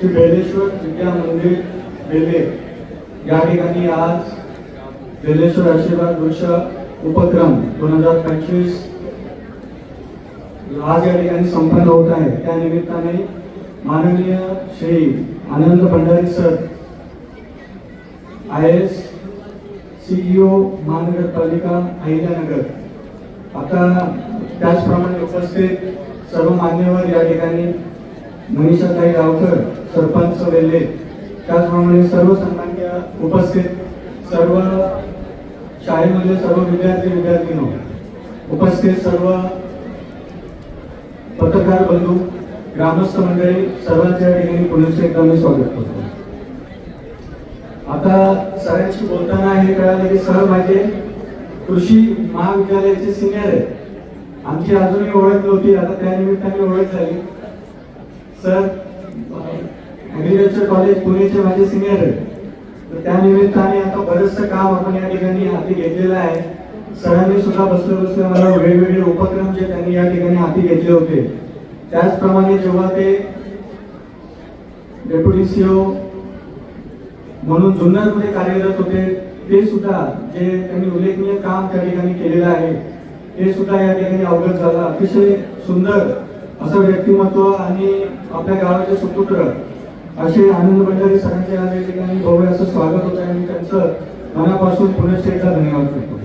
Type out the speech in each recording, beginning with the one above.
श्री बेलेश्वर विद्या मंदिर बेले. या ठिकाणी आज बेलेश्वर आशीर्वाद वृक्ष उपक्रम दोन हजार पंचवीस आज या ठिकाणी संपन्न होत आहे. त्या निमित्ताने माननीय Shri Anand Bhandari sir I S CEO महानगरपालिका अहिल्यानगर आता त्याचप्रमाणे उपस्थित सर्व मान्यवर या ठिकाणी मनीषाताई गावकर सरपंच वेल्हे त्याचप्रमाणे सर्व सन्मान्य उपस्थित सर्व शाळेमधले सर्व विद्यार्थी विद्यार्थिनी उपस्थित सर्व पत्रकार बंधू ग्रामस्थ मंडळी सर्वांच्या ठिकाणी पुण्याचे एकदा मी स्वागत करतो. आता सरांशी बोलताना हे कळालं की सर माझे कृषी महाविद्यालयाचे सिनियर आहेत. आमची अजूनही ओळख नव्हती आता त्यानिमित्ताने ओळख झाली. सर ऍग्रिकल्चर कॉलेज पुणेचे माझे सिनियर आहेत. तर त्या निमित्ताने आता बरंचसं काम आपण या ठिकाणी हाती घेतलेलं आहे. सरांनी सुद्धा बसले बसले मला वेगवेगळे उपक्रम जे त्यांनी या ठिकाणी हाती घेतले होते. त्याचप्रमाणे जेव्हा ते डेप्युटी सीओ म्हणून जुन्नरमध्ये कार्यरत होते ते सुद्धा जे त्यांनी उल्लेखनीय काम त्या ठिकाणी केलेलं आहे ते सुद्धा या ठिकाणी अवगत झालं. अतिशय सुंदर असं व्यक्तिमत्व आणि आपल्या गावाचे सुपुत्र असे आनंद भंडारी सरांचे आज या ठिकाणी भव्य असं स्वागत होतं आणि त्यांचं मनापासून पुनश्च एकदा धन्यवाद करतो.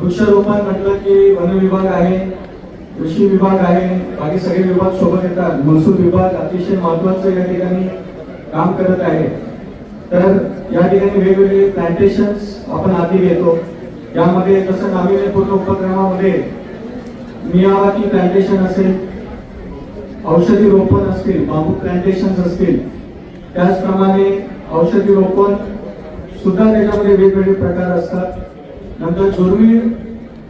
वृक्षारोपण म्हटलं की वन विभाग आहे कृषी विभाग आहे बाकी सगळे विभाग सोबत येतात. महसूल विभाग अतिशय महत्वाचं या ठिकाणी काम करत आहे. तर या ठिकाणी वेगवेगळे प्लांटेशन्स आपण आधी घेतो. यामध्ये जसं नाविन्यपूर्ण उपक्रमामध्ये मियावाकी प्लांटेशन असेल औषधी रोपण असतील बांबू प्लांटेशन असतील त्याचप्रमाणे औषधी रोपण सुद्धा त्याच्यामध्ये वेगवेगळे प्रकार असतात. नंतर दुर्मिळ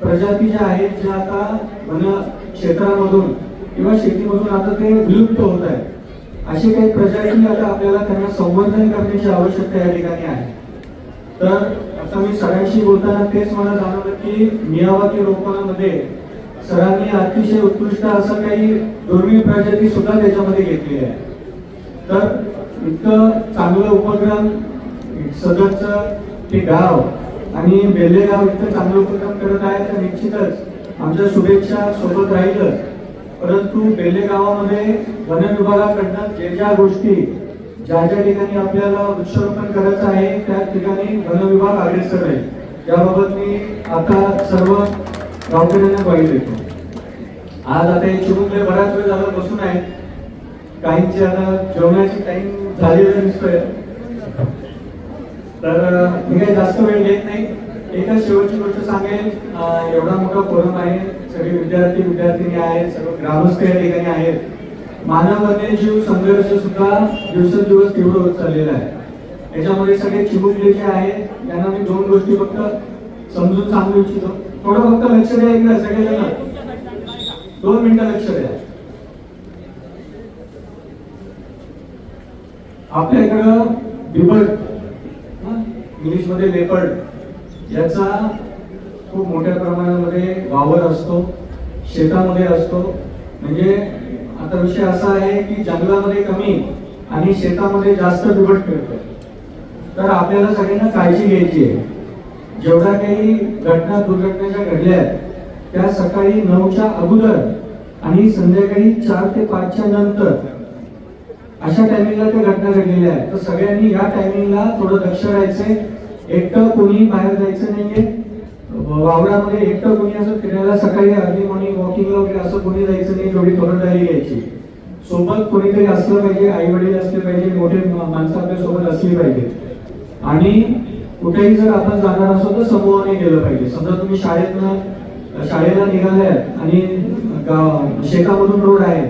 प्रजाती ज्या आहेत ज्या आता वन क्षेत्रामधून किंवा शेतीमधून आता ते विलुप्त होत आहेत. अशी काही प्रजाती आता आपल्याला त्यांना संवर्धन करण्याची आवश्यकता या ठिकाणी आहे. तर आता मी सरांशी बोलताना तेच मला जाणवलं की मियावाकी रोपणामध्ये सरांनी अतिशय उत्कृष्ट असं काही दुर्मिळ प्रजाती सुद्धा त्याच्यामध्ये घेतली आहे. तर इतकं चांगलं उपक्रम सदरचं ते गाव आणि बेल्लेगाव इतकं चांगलं उपक्रम करत आहे तर निश्चितच आमच्या शुभेच्छा सोबत राहीलच. परंतु बेलेगावामध्ये वन विभागाकडनं जे ज्या गोष्टी ज्या ज्या ठिकाणी आपल्याला वृक्षारोपण करायचं आहे त्या ठिकाणी वन विभाग अग्रेसर आहे. याबाबत मी आता सर्व गावकऱ्यांना ग्वाही देतो आज आता हे चिमुकले बराच वेळ झाला बसून आहेत काहींची आता जेवणाची टाइम झालेला दिसतोय. तर मी काही जास्त वेळ घेत नाही. एकच शेवटची गोष्ट सांगेल एवढा मोठा फोरम आहे. सगळे विद्यार्थी विद्यार्थिनी आहेत. सर्व ग्रामस्थ या ठिकाणी आहेत. मानव वन्यजीव संघर्ष सुद्धा दिवसेंदिवस तीव्र होत चाललेला आहे. याच्यामध्ये सगळे चिमुकले जे आहेत त्यांना मी दोन गोष्टी फक्त समजून सांगू इच्छितो. थोडं फक्त लक्ष द्या इकडे सगळेजण दोन मिनिटं लक्ष द्या. आपल्याकडं बिबट इंग्लिशमध्ये लेपर्ड याचा खूप मोठ्या प्रमाणामध्ये वावर असतो शेतामध्ये असतो. म्हणजे आता विषय असा आहे की जंगलामध्ये कमी आणि शेतामध्ये जास्त बिबट फिरतो तर आपल्याला सगळ्यांना काळजी घ्यायची आहे. जेवढ्या काही घटना दुर्घटनेच्या घडल्या आहेत त्या सकाळी नऊच्या अगोदर आणि संध्याकाळी चार ते पाचच्या नंतर अशा टायमिंगला त्या घटना घडलेल्या आहेत. तर सगळ्यांनी या टायमिंगला थोडं लक्ष राहायचंय एकटं कोणी बाहेर जायचं नाहीये. वावरामध्ये एकटं कोणी असं फिरायला सकाळी अर्ली मॉर्निंग वॉकिंगला वगैरे असं कोणी जायचं नाही थोडी खबरदारी घ्यायची सोबत कोणीतरी असलं पाहिजे आई वडील असले पाहिजे मोठे माणसं आपल्यासोबत असली पाहिजे. आणि कुठेही जर आपण जाणार असो तर समूहाने गेलं पाहिजे. समजा तुम्ही शाळेतनं शाळेला निघाल्यात आणि गाव शेतामधून रोड आहे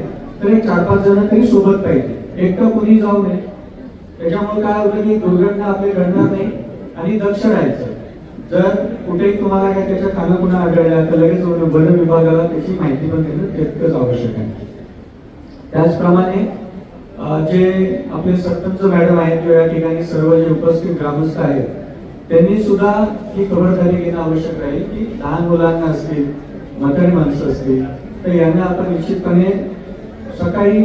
तर एक चार पाच जण तरी सोबत पाहिजे. एकटं कोणी जाऊ नये. त्याच्यामुळे काय होतं की दुर्घटना आपली घडणार नाही आणि दक्ष राहायचं. जर कुठेही तुम्हाला काय त्याच्या पुन्हा आढळल्या तर लगेच वन विभागाला त्याची माहिती पण देणं तितकंच आवश्यक आहे. त्याचप्रमाणे जे आपले सरपंच मॅडम आहेत किंवा या ठिकाणी सर्व जे उपस्थित ग्रामस्थ आहेत त्यांनी सुद्धा ही खबरदारी घेणं आवश्यक राहील की लहान मुलांना असतील म्हातारी माणसं असतील तर यांना आपण निश्चितपणे सकाळी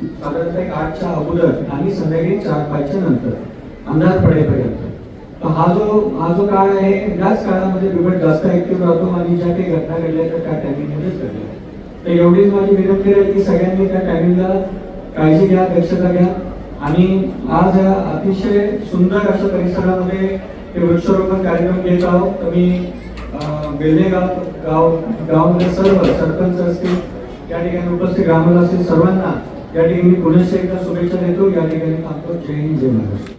साधारणतः एक आठच्या अगोदर आणि संध्याकाळी चार पाचच्या नंतर अंधार पडेपर्यंत. तर हा जो हा जो काळ आहे याच काळामध्ये बिबट जास्त ऍक्टिव्ह राहतो आणि ज्या काही घटना घडल्या त्या त्या टायमिंगमध्येच घडल्या. तर एवढीच माझी विनंती आहे की सगळ्यांनी त्या टायमिंगला काळजी घ्या दक्षता घ्या. आणि आज या अतिशय सुंदर अशा परिसरामध्ये हे वृक्षारोपण कार्यक्रम घेत आहोत. तर मी गाव गाव गावामध्ये सर्व सरपंच असतील या ठिकाणी उपस्थित ग्रामस्थ असतील सर्वांना या ठिकाणी पुनश्च एकदा शुभेच्छा देतो. या ठिकाणी थांबतो जय हिंद जय महाराष्ट्र.